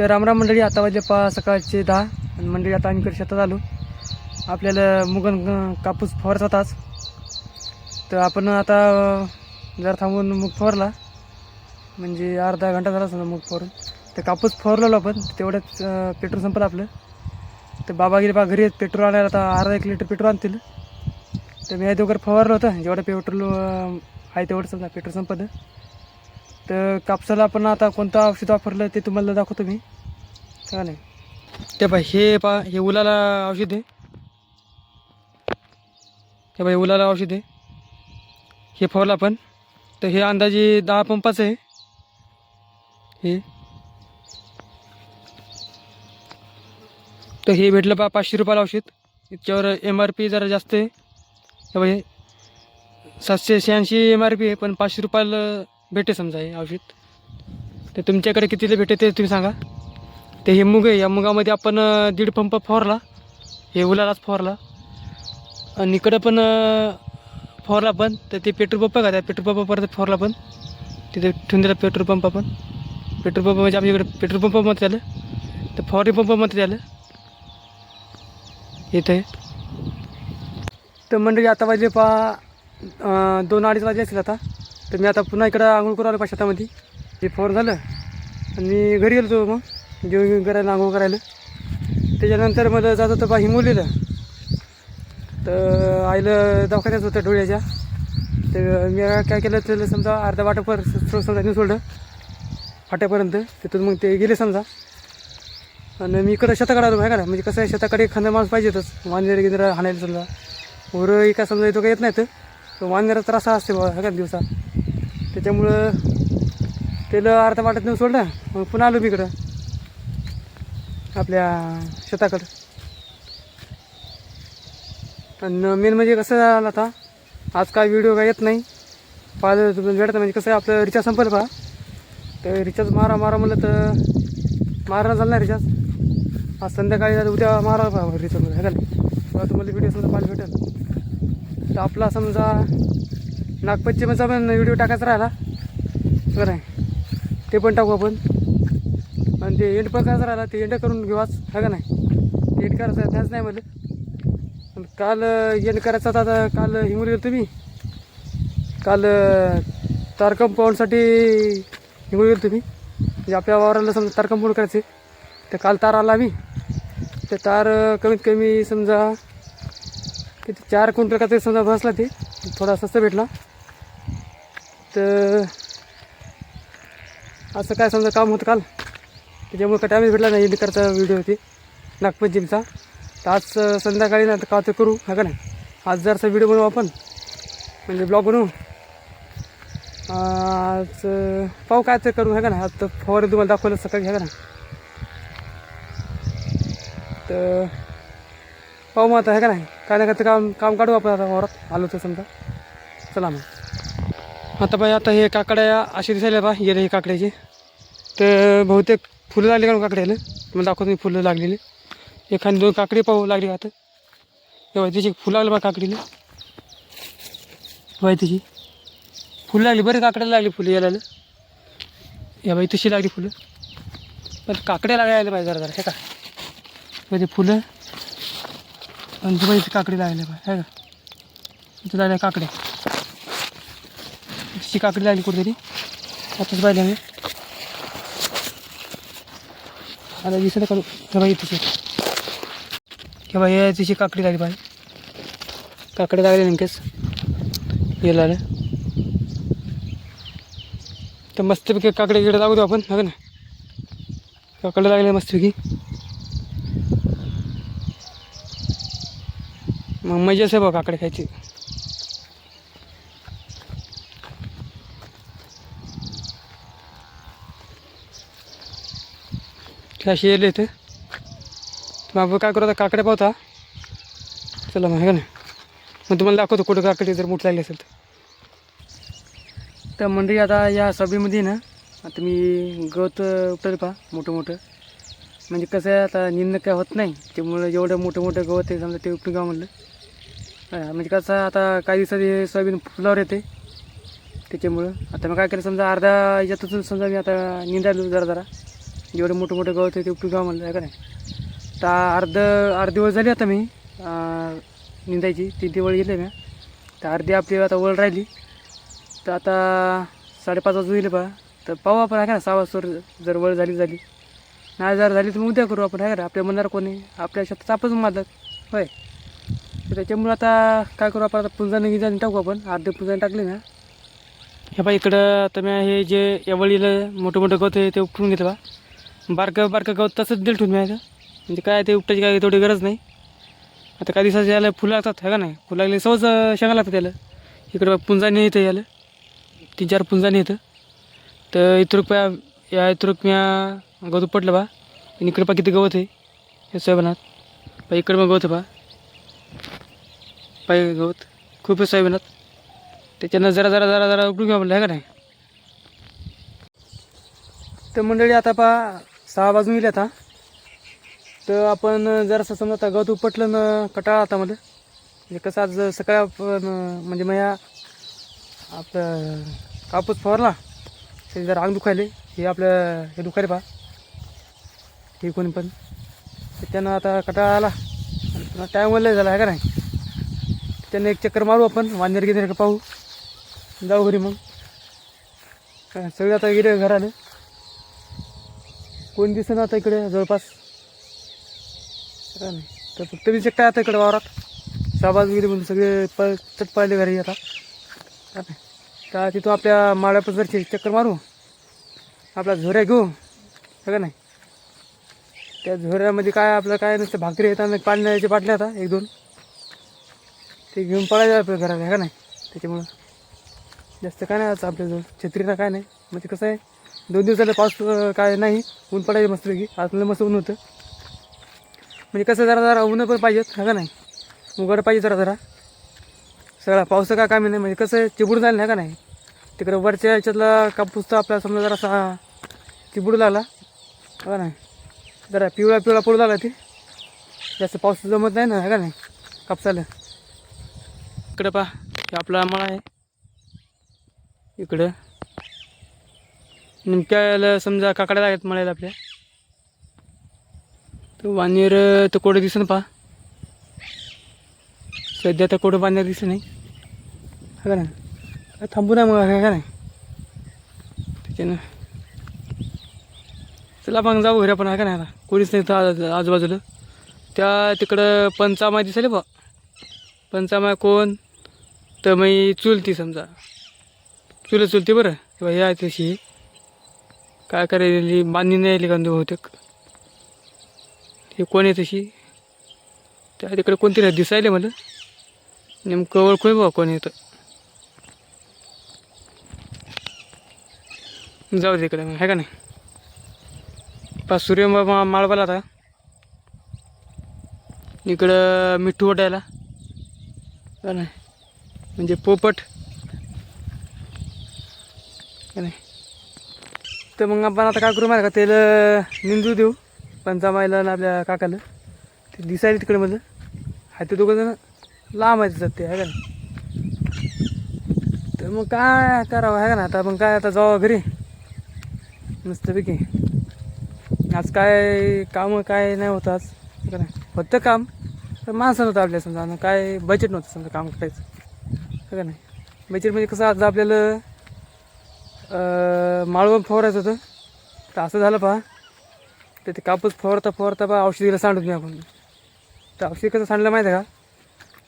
तर रामराम मंडळी आता वाजले पा सकाळचे दहा. आणि मंडळी आता आम्ही शेतात आलो. आपल्याला मुगन कापूस फवारचा तास तर आपण आता जरा थांबून मूग फवारला. म्हणजे अर्धा घंटा झाला समजा मूग फवारून. तर कापूस फवारलेलो आपण. तेवढ्याच पेट्रोल संपलं आपलं. तर बाबा गेले बा घरी पेट्रोल आणायला आता अर्धा एक लिटर पेट्रोल आणतील. तर मी आधी वगैरे फवारलं होतं. जेवढं पेट्रोल आहे तेवढं समजा पेट्रोल संपलं. तर कापसाला आपण आता कोणतं औषध वापरलं ते तुम्हाला दाखवतो मी. का नाही? ते बाय हे पा हे उलाला औषध आहे. ते बाय उलाला औषध आहे. हे फवारलं आपण. तर हे अंदाजे दहा पंपाचं आहे. हे. तर हे भेटलं पा पाचशे रुपयाला औषध. याच्यावर एम आर पी जरा जास्त आहे. हे बाई सातशे शहाऐंशी एम आर पी आहे पण पाचशे रुपयाला भेटे समजा हे औषध. तर तुमच्याकडे कितीला भेटे ते तुम्ही सांगा. ते हे मुग आहे या मुगामध्ये आपण दीड पंप फवारला हे उलालाच फवारला आणि इकडं पण अं, फवारला पण तर ते पेट्रोल पंप का त्या पेट्रोल पंप परत फवारला पण. तिथे ठेवून दिला पेट्रोल पंप आपण. पेट्रोल पंप म्हणजे आमच्या इकडे पेट्रोल पंपमध्ये आलं. तर फवारणी पंप आलं. त्याला इथे. तर मंडळी आता वाजले पा दोन अडीच वाजले असतील आता. तर मी आता पुन्हा इकडं आंघोळ करू आलो पा शेतामध्ये ते फोर झालं. आणि घरी गेलो तो मग जेवण घेऊन करायला आंघोळ करायला. त्याच्यानंतर मला जात होतं बा हिंगोलीला. तर आईला दवाखान्यात होतं डोळ्याच्या. तर मी काय केलं तर समजा अर्ध्या वाटापर समजा नेऊन सोडलं. फाट्यापर्यंत. तिथून मग ते गेले समजा. आणि मी इकडं शेताकडे आलो आहे का म्हणजे कसं आहे शेताकडे एखादा माणूस पाहिजेतच. वांजरे गिंजरा हाणायला समजा. उरं एका समजा येतो का येत नाही तर वांदेरा त्रास असते बा ह्या दिवसा. त्याच्यामुळं त्याला अर्धा वाटत नाही सोडलं. मग पुन्हा आलो मी इकडं. आपल्या शेताकडं. आणि मेन म्हणजे कसं झालं आता? आज काय व्हिडिओ काय येत नाही. पाहिलं तुम्ही भेटतं. म्हणजे कसं आहे आपलं रिचार्ज संपलं पहा तर रिचार्ज मारा मारा म्हणलं तर मारा झालं नाही रिचार्ज आज संध्याकाळी उद्या मारा पहा रिचार्ज आहे का नाही? तुम्हाला व्हिडिओ समजा पाहायला भेटेल. तर आपला समजा नागपंचमीचा पण व्हिडिओ टाकायचा राहिला. बरं आहे. ते पण टाकू आपण. आणि ते एंड पण करायचं राहिला. ते एंड करून घेऊ आज आहे का नाही? एंड करायचं त्याच नाही मला काल एंड करायचा होता. आता काल हिंगोली गेलो तुम्ही काल तार कंपाऊंडसाठी हिंगोली गेलो तुम्ही म्हणजे आपल्या वावराला समजा तार कंपाऊंड करायचे. तर काल तार आला आम्ही. ते तार कमीत कमी समजा किती चार क्विंटल का तरी समजा बसला ते. थोडा स्वस्त भेटला. तर असं काय समजा काम होतं काल? त्याच्यामुळे काय टाईमच भेटला नाही करता व्हिडिओ होती नागपंचमीचा तर आज संध्याकाळी ना का ते करू हा का नाही? आज जरासा व्हिडिओ बनवू आपण म्हणजे ब्लॉग बनवू. आज पाहू काय ते करू हे का नाही? आज फवारे तुम्हाला दाखवलं सकाळी है का नाही? तर पाहू मग आता है का नाही? काय ना काय ते काम काम काढू आपण आता वावरात. आलो तर समजा. चला मग. आता बाई आता हे काकड्या असे दिसायला बा गेले हे काकड्याचे. तर बहुतेक फुलं लागले का काकड्याला? तुम्हाला दाखवतो मी फुलं लागलेली. एखादी दोन काकडी पाहू लागली का आता तेव्हा तिची फुलं लागली बा काकडीला. बाई तिची. फुलं लागली बरे काकड्याला लागली फुलं यायला. या बाई तशी लागली फुलं. पण काकड्या लागायला पाहिजे जरा जरा हे का? म्हणजे फुलं. आणि ती काकडी लागल्या पाहिजे हे का? इथे लागल्या काकड्या. ती काकडी लागली कुठेतरी. आताच पाहिजे आम्ही. आता दिसत करू. हे बाई तिची हे तिची काकडी लागली पाहिजे काकडी लागली नेमकेच. हे लागलं. तर मस्तपैकी काकडे इकडे लागू देऊ आपण बघा ना काकडे लागले मस्तपैकी. मग मजाच आहे बघ काकडे खायची. ते अशी येले इथे. मग आपण काय करू आता काकडे पावता चला मग का नाही? मग तुम्हाला दाखवतो कुठं काकडे जर मोठी लागली असेल तर. तर मंडळी आता या सभेमध्ये ना आता मी गवत उपटलं पहा मोठं मोठं. म्हणजे कसं आहे आता निंद काय होत नाही. त्यामुळं एवढं मोठं मोठं गवत आहे समजा ते उपटून गाव म्हणलं. म्हणजे कसं आता काही दिवसात हे सोयाबीन फुलावर येते. त्याच्यामुळं आता मग काय केलं समजा अर्धा याच्यातून समजा मी आता निंदायलो जरा जरा. जेवढे मोठं मोठं गवत आहे ते उपटून गाव म्हणलं आहे का नाही. तर अर्ध अर्धी वळ झाली आता मी निंदायची. तीन ती वळ गेले मी. तर अर्धी आपली आता वळ राहिली. तर आता साडेपाच वाजू येईल बा. तर पाहू आपण आहे का ना सहा वाजता जर वळ झाली झाली. नाही जर झाली तर मग उद्या करू आपण आहे का आपल्या मनावर कोणी आपल्या शेतात आपच मारतात होय. तर त्याच्यामुळं आता काय करू आपण आता पुंजाने गिंजाने टाकू आपण. अर्धे पुंजाने टाकले ना. हे बा इकडं आता मी हे जे यावळीला मोठं मोठं गवत आहे ते उपटून घेतो बा. बारकं बारकं गवत तसंच दिल ठेवून मी म्हणजे काय ते उपटायची काय तेवढी गरज नाही. आता काही दिवसाचे याला फुलं लागतात है का नाही? फुलं लागले सहज शेंगा लागतात याला. इकडं बा पुंजाने येतं याला. तीन चार पुंजाने येतं तर इतरुक रुपया या इतरुक मी गवत उपटलं बा. आणि इकडं पा किती गवत आहे. हे सोयाबीनात. पा इकडं मग गवत आहे बा. पाय गवत खूप आहे सोयाबीनात. त्याच्यानं जरा जरा जरा जरा उपटून घ्या म्हणलं आहे का नाही? तर मंडळी आता पा सहा वाजून गेले आता. तर आपण जरासं समजा आता गवत उपटलं ना कटाळा आता मला म्हणजे कसं आज सकाळी आपण म्हणजे माझ्या आपलं कापूस फवारला. ते जरा अंग दुखायले. हे आपलं हे दुखायले पहा. हे कोणी पण. त्यानं आता कटाळा आला. पुन्हा टाईम वल्ले झाला आहे का नाही? त्यानं एक चक्कर मारू आपण. वांदेर गिंजर का पाहू. जाऊ घरी मग. काय सगळे आता गेले घराले. कोण दिसत आता इकडे जवळपास. नाही तर फक्त मी एकटा आता इकडे वावरात. शाबाज वगैरे म्हणून सगळे प चट पाहिले घरी आता. का तर तिथून आपल्या माळ्यापसरची चक्कर मारू. आपला झोऱ्या घेऊ. है का नाही? त्या झोऱ्यामध्ये काय आपलं काय नसतं भाकरी येतात पाण्याचे बाटल्या आता एक दोन. ते घेऊन पळायचं आपल्या घराला का नाही? त्याच्यामुळं. जास्त काय नाही आता आपल्याजवळ. छत्रीला काय नाही. म्हणजे कसं आहे? दोन दिवसाला पाऊस काय नाही ऊन पडायचं मस्तपैकी आज मस्त ऊन होतं. म्हणजे कसं जरा जरा ऊन पण पाहिजेत हा का नाही? उघड पाहिजे जरा जरा. सगळा पावसाचं काय कामी नाही म्हणजे कसं आहे चिबूड झालं नाही का नाही? तिकडं वरच्या याच्यातला कापूस तर आपला समजा जरासा चिबूड लागला का नाही? जरा पिवळा पिवळा पडू लागला ते. जास्त पाऊस जमत नाही ना का नाही? कापसाला. इकडं पहा हे आपला आम्हाला आहे. इकडं. नेमक्या समजा काकड्या आहेत मळ्याला आपल्या. तर वानेर तर कोडं दिसन पहा. सध्या तर कोडं वानेर दिसलं नाही. हा का नाही? थांबू ना मग हा का नाही? त्याच्यानं. चला मग जाऊ घरी आपण हा का नाही आता? कोणीच नाही तर आज- आजूबाजूला. त्या तिकडं पंचामाय दिसले बा पंचामा कोण? तर मी चुलती समजा. चुलं चुलती बरं हे आहे तशी. काय करायली बांधणी नाही आली का बहुतेक? हे कोण आहे तशी? त्या तिकडे कोणती नाही दिसायले मला. नेमकं ओळखू बा कोण येतं जाऊ दे इकडे मग आहे का नाही? पा सूर्य मा- माळवाला आता. इकडं मिठू ओढायला का नाही? म्हणजे पोपट. का नाही? तर मग आपण आता काय करू माहिती का त्याला निंदू देऊ. पंचामाईला आणि आपल्या काकाला. ते दिसायला तिकडे मधलं. हा ते दोघं जण लांब आहेत ते आहे का ना तर मग काय करावं आहे का ना आता मग काय आता जावं घरी? मस्तपैकी. आज काय कामं काय नाही होतं आज का नाही? होतं काम. तर माणसं नव्हतं आपल्या समजा काय बजेट नव्हतं समजा काम करायचं का नाही? बजेट म्हणजे कसं आज आपल्याला माळवं फवारायचं होतं. तर असं झालं पहा. तर ते कापूस फवारता फवारता पहा औषधीला सांडत मी आपण. तर औषध कसं सांडलं माहिती आहे का?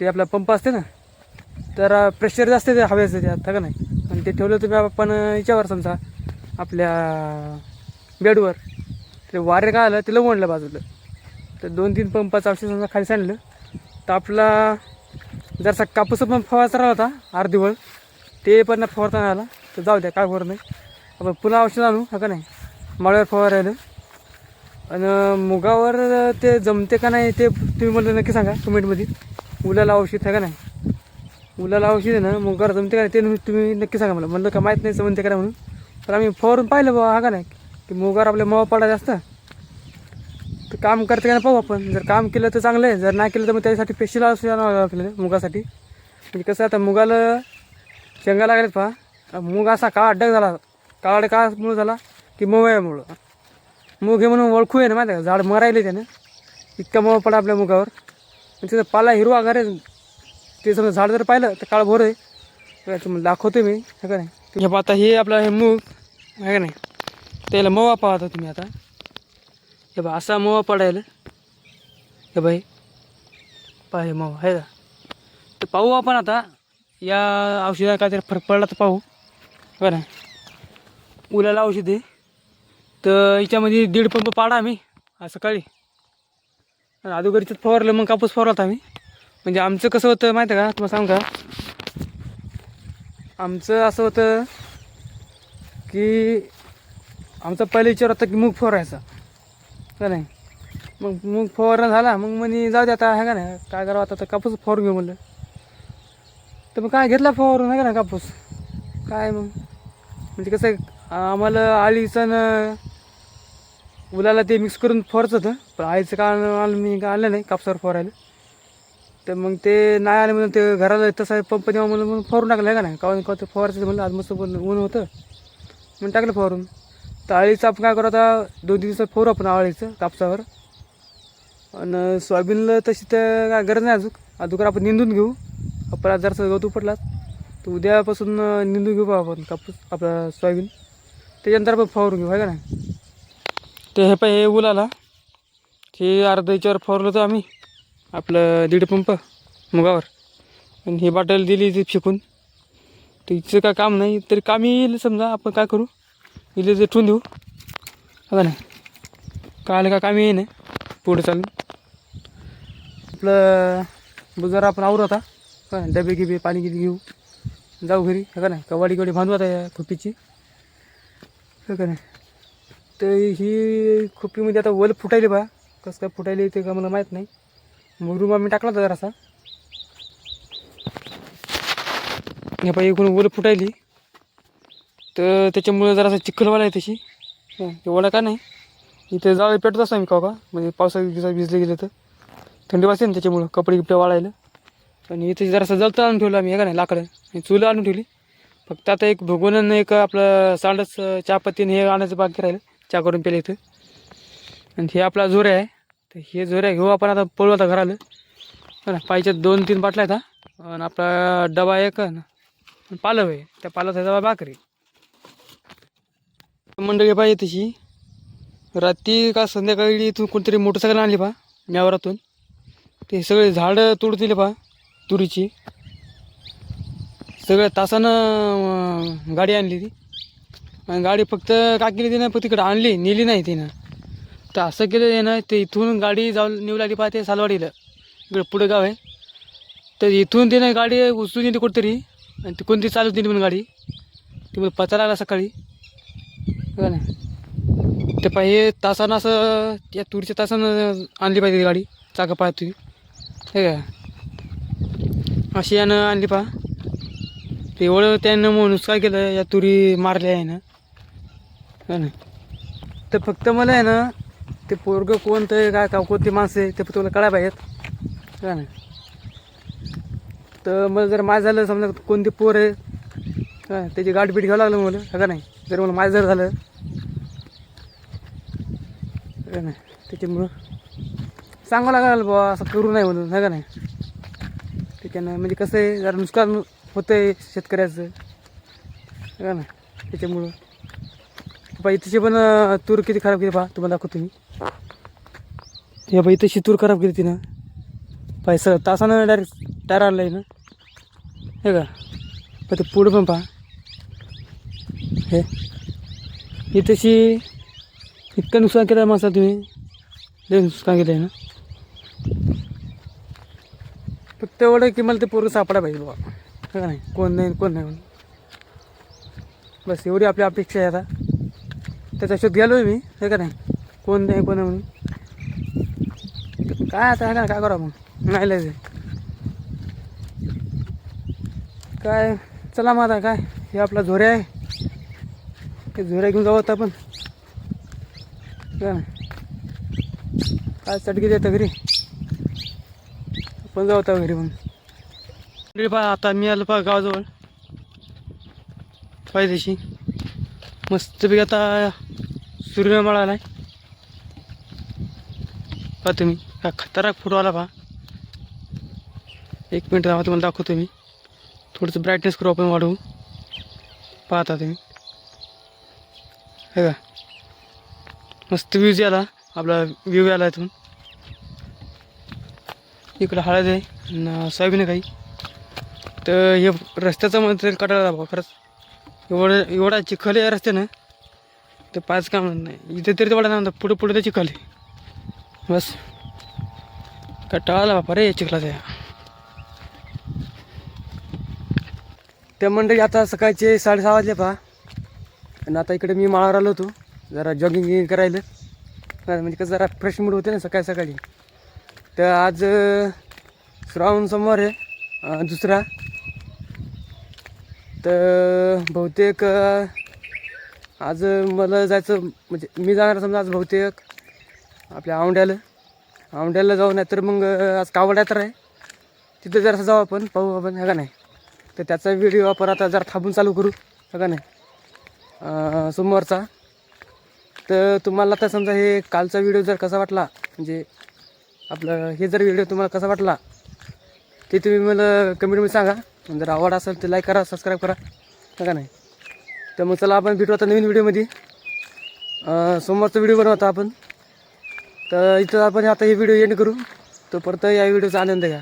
ते आपला पंप असते ना? तर प्रेशर जास्त ते हवेचं त्यात आता का नाही? आणि ते ठेवलं तुम्ही आपण याच्यावर समजा आपल्या बेडवर. ते वारे काय आलं ते लवणलं बाजूला. तर दोन तीन पंपाचं औषध समजा खाली सांडलं. तर आपला जरसा कापूस पण फवारायचा राहिला होता अर्धी वळ. ते पण फवारता नाही आला. तर जाऊ द्या काय फवार नाही. आपण पुन्हा औषध आणू हा का नाही? माळ्यावर फवारायला आणि मुगावर ते जमते का नाही ते तुम्ही मला नक्की सांगा कमेंटमध्ये. उलाला औषध आहे का नाही? उलाला औषध आहे ना मुगावर जमते का नाही ते तुम्ही- नक्की सांगा मला. म्हणलं का माहीत नाही जमते का नाही म्हणून. तर आम्ही फवारून पाहिलं बा हा का नाही? की मुगावर आपल्या मवा पडा असतं तर काम करते का नाही पाहू आपण. जर काम केलं तर चांगलं आहे. जर नाही केलं तर मग त्याच्यासाठी पेशल औषध आणावं लागलं मुगासाठी. म्हणजे कसं आता मुगाला शेंगा लागल्यात पहा. मूग असा काळा अड्डक झाला. काळा का मूळ झाला की मोवयामुळं मूग हे म्हणून ओळखू आहे ना माहिती का? झाड मरायले त्यानं. इतका मग पडा आपल्या मुगावर. आणि तिथं पाला हिरवा घर आहे. ते समजा झाड जर पाहिलं तर काळ भोर आहे. तुम्हाला दाखवतो मी हे का नाही? हे पाहता आता हे आपलं हे मूग आहे का नाही? त्याला मोवा पाहता तुम्ही आता. हे बा असा मवा पडायला. हे बाई पहा हे मवा आहे का? तर पाहू आपण आता. या औषधा काहीतरी फरक पडला तर पाहू. बरं. नाही उलाला औषध आहे. तर याच्यामध्ये दीड पंप पाडा आम्ही आज सकाळी. आणि फवारलं मग कापूस फवारला होता आम्ही. म्हणजे आमचं कसं होतं माहिती आहे का? तुम्हाला सांग का? आमचं असं होतं की आमचा पहिला विचार होता की मूग फवारायचा. का नाही? मग मूग फवारणं झाला मग म्हणे जाऊ दे आता आहे का नाही? काय करावं आता? तर कापूस फवारून घेऊ म्हणलं. तर मग काय घेतला फवारून आहे का ना कापूस? काय मग? म्हणजे कसं आहे आम्हाला आळीचं न उलाला ते मिक्स करून फोरचं होतं. पण आळीचं का आलं मी का आणलं नाही कापसावर फोरायला तर मग ते नाही आले म्हणून ते घराला तसा पंप देवा म्हणून म्हणून फोरून टाकलं आहे का नाही? का का ते फवारायचं म्हणलं आज मस्त ऊन होतं. म्हणून टाकलं फवारून तर आळीचं आपण काय करू आता दोन दिवसात फोरू आपण आळीचं कापसावर. आणि सोयाबीनला तशी तर काय गरज नाही अजून. अजून आपण निंदून घेऊ. आपण आज जरासा गवत उपटला तर उद्यापासून निंदून घेऊ बा आपण कापूस आपला सोयाबीन. त्याच्यानंतर आपण फवारून घेऊ आहे का नाही? ते हे पाय हे उलाला हे अर्धा याच्यावर फवारलं होतं आम्ही आपलं दीड पंप मुगावर. आणि हे बाटल दिली ती फेकून. तर हिचं काय काम नाही तरी कामी येईल समजा आपण काय करू? इले ते ठेवून देऊ. हो का नाही? काय का कामी येईन पुढे चालून. आपलं जरा आपण आवरू आता. डबे गिबे पाणी गिबे घेऊ. जाऊ घरी हो का नाही? कवाडी कवाडी बांधू आता या खुपीची हो का नाही? तर ही खुपीमध्ये आता वल फुटायली बा. कसं काय फुटायली ते का मला माहीत नाही. मुरुम आम्ही टाकला होता जरासा. हे पाहिजे इकडून वल फुटायली. तर त्याच्यामुळे जरासा चिखलवाला आहे तशी. हं, एवढा का नाही? इथे जाळ पेटत असतो आम्ही का? म्हणजे पावसाळ्यात भिजले भिजले गेले तर. थंडी वाजते ना त्याच्यामुळं कपडे गिपडे वाळायला. आणि इथे जरासं जलतं आणून ठेवलं आम्ही हे का नाही लाकडं? आणि चुलं आणून ठेवली. फक्त आता एक भगवून एक आपलं सांडस चहापत्तीनं हे आणायचं बाकी राहिलं चहा करून पेले इथं. आणि हे आपला जोऱ्या आहे. तर हे जोऱ्या घेऊ आपण आता पळू आता घराला. हो ना पाहिजे दोन तीन बाटल्या आहेत हा. आणि आपला डबा एक ना पालव आहे. त्या पालवचा डबा भाकरी. मंडळी पाहिजे तशी. रात्री का संध्याकाळी इथून कोणतरी मोटरसायकल आणली पहा म्यावरातून. ते सगळे झाडं तोडून दिले पहा. तुरीची. सगळ्या तासानं गाडी आणली ती. आणि गाडी फक्त का केली तिनं फक्त तिकडं आणली नेली नाही तिनं. तर असं केलं आहे ना ते इथून गाडी जाऊन नेऊ लागली पाहते सालवाडीला. इकडं पुढे गाव आहे. तर इथून तिनं गाडी उचलून येते कुठतरी आणि ती कोणती चालत दिली म्हणून गाडी. ती मला पचा लागला सकाळी. हो ना. ते पाहिजे तासानं असं या तुरीच्या तासानं आणली पाहिजे ती गाडी चाकं पाहत तुझी हे का अशी यानं आणली पहा. ते एवढं त्यानं म्हणून काय केलं या तुरी मारल्या आहे ना? तर फक्त मला आहे ना ते पोरगं कोणतं आहे काय का कोणती माणसं आहे ते फक्त मला कळायला पाहिजेत. का नाही तर मला जर माझं झालं समजा कोणती पोर आहे का त्याची गाठबीट घ्यावं लागलं मला का नाही? जर मला माझं जर झालं का नाही त्याच्यामुळं सांगावं लागलं बुवा असं करू नाही म्हणून का नाही? त्याच्यानं म्हणजे कसं आहे जरा नुकसान होतं आहे शेतकऱ्याचं. का ना त्याच्यामुळं. बाई इथेचे पण तूर किती खराब केली पहा तुम्हाला दाखवतो मी. हे बाई तशी तूर खराब केली तिनं. पाय सर तासानं डायरेक्ट टायर आणलं आहे ना. हे का पण ते पुढं पण पहा. हे. इथेशी इतकं नुकसान केलं माणसा तुम्ही. लय नुकसान केलं आहे ना. तेवढं की मला ते पोरं सापडा पाहिजे बाबा हे का नाही? कोण नाही कोण नाही म्हणून. बस एवढी आपली अपेक्षा आहे आता. त्याचा शोध गेलो आहे मी हे का नाही? कोण नाही कोण नाही म्हणून. काय आता आहे ना काय करा मग? नाही लय काय? चला मग आता काय? हे आपला झोऱ्या आहे. ते झोऱ्या घेऊन जाऊ आता आपण. नाही? काय चटकी देतं घरी? आपण जाऊ आता घरी मग. पहा आता मी आलो पहा गावाजवळ. पाहिजेशी मस्तपैकी आता सूर्य मळाला आहे पहा तुम्ही हा खतरनाक फोटो आला पहा. एक मिनट थांबा तुम्हाला दाखवतो मी. थोडंसं ब्राईटनेस करू आपण वाढवू. पाहता तुम्ही. हे का मस्त व्ह्यूज आला आपला व्ह्यू आला इथून. इकडं हळद आहे आणि सोयाबीन काही. तर हे रस्त्याचं मटेरियल कटाळा दाबा खरंच. एवढं एवढा चिखल आहे रस्त्यानं. तर पाच काम नाही. इथे तरी तेवढा नाही पुढे पुढे ते चिखल आहे. बस. कटाळा बापा रे चिखलाचा या. त्या मंडळी आता सकाळचे साडेसहा वाजले पहा. आणि आता इकडे मी माळावर आलो होतो. जरा जॉगिंग करायला. म्हणजे कसं जरा फ्रेश मूड होते ना सकाळी सकाळी. तर आज श्रावण सोमवार आहे दुसरा. तर बहुतेक आज मला जायचं म्हणजे मी जाणार समजा आज बहुतेक आपल्या औंड्याला औंड्याला जाऊ नाही तर मग आज कावड यात्रा आहे. तिथं जरासं जाऊ आपण पाहू आपण हे का नाही? तर त्याचा व्हिडिओ आपण आता जरा थांबून चालू करू हे का नाही? सोमवारचा. तर तुम्हाला आता समजा हे कालचा व्हिडिओ जर कसा वाटला म्हणजे आपलं हे जर व्हिडिओ तुम्हाला कसा वाटला ते तुम्ही मला कमेंटमध्ये सांगा. जर आवड असेल तर लाईक करा सबस्क्राईब करा. का नाही? तर मग चला आपण भेटू आता नवीन व्हिडिओमध्ये सोमवारचा व्हिडिओ बनवता आपण. तर इथं आपण आता हे व्हिडिओ एंड करू. तर परत या व्हिडिओचा आनंद घ्या.